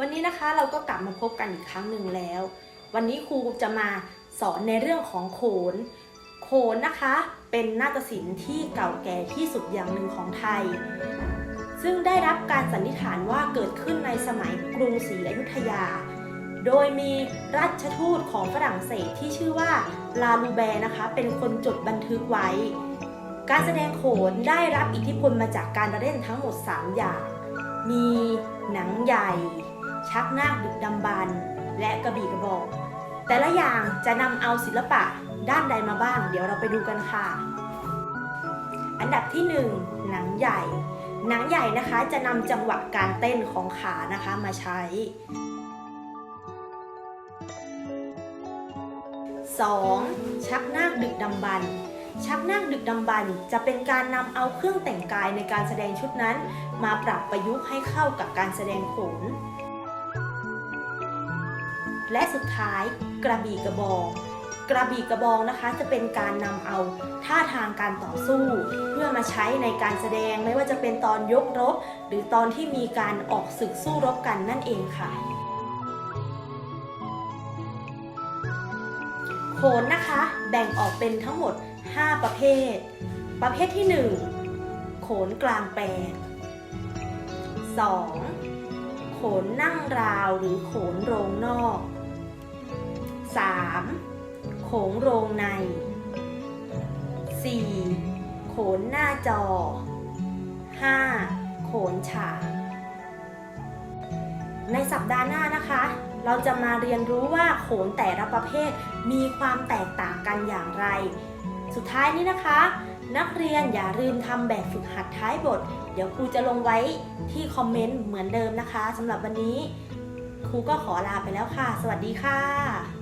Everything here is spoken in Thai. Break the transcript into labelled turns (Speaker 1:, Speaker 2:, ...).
Speaker 1: วันนี้นะคะเราก็กลับมาพบกันอีกครั้งหนึ่งแล้ว วันนี้ครูจะมาสอนในเรื่องของโขน โขนนะคะเป็นนาฏศิลป์ที่เก่าแก่ที่สุดอย่างหนึ่งของไทย ซึ่งได้รับการสันนิษฐานว่าเกิดขึ้นในสมัยกรุงศรีอยุธยา โดยมีรัชทูตของฝรั่งเศสที่ชื่อว่าลาลูแบร์นะคะ เป็นคนจดบันทึกไว้ การแสดงโขนได้รับอิทธิพลมาจากการเล่นทั้งหมด 3 อย่าง มีหนังใหญ่ ชักนาคดึกดำบรรพ์และกระบี่กระบอก แต่ละอย่างจะนำเอาศิลปะด้านใดมาบ้าง เดี๋ยวเราไปดูกันค่ะ อันดับที่ 1 หนังใหญ่ หนังใหญ่นะคะจะนำจังหวะการเต้นของขานะคะมาใช้ 2. ชักนาคดึกดำบรรพ์ชักนาคดึกดำบรรพ์จะเป็นการนำเอาเครื่องแต่งกายในการแสดงชุดนั้น มาปรับประยุกต์ให้เข้ากับการแสดงโขน และสุดท้ายกระบี่กระบอง กระบี่กระบองนะคะจะเป็นการนำเอาท่าทางการต่อสู้ เพื่อมาใช้ในการแสดงไม่ว่าจะเป็นตอนยกรบ หรือตอนที่มีการออกศึกสู้รบกันนั่นเองค่ะโขนนะคะแบ่งออกเป็นทั้งหมด 5 ประเภท ประเภทที่ 1 โขนกลางแปลง 2. โขนนั่งราวหรือโขนโรงนอก 3. โขงโรงใน 4. โขนหน้าจอ 5. โขนฉากในสัปดาห์หน้านะคะ เราจะมาเรียนรู้ว่าโขนแต่ละประเภทมีความแตกต่างกันอย่างไร สุดท้ายนี้นะคะ นักเรียนอย่าลืมทำแบบฝึกหัดท้ายบท เดี๋ยวครูจะลงไว้ที่คอมเมนต์เหมือนเดิมนะคะสำหรับวันนี้ครูก็ขอลาไปแล้วค่ะ สวัสดีค่ะ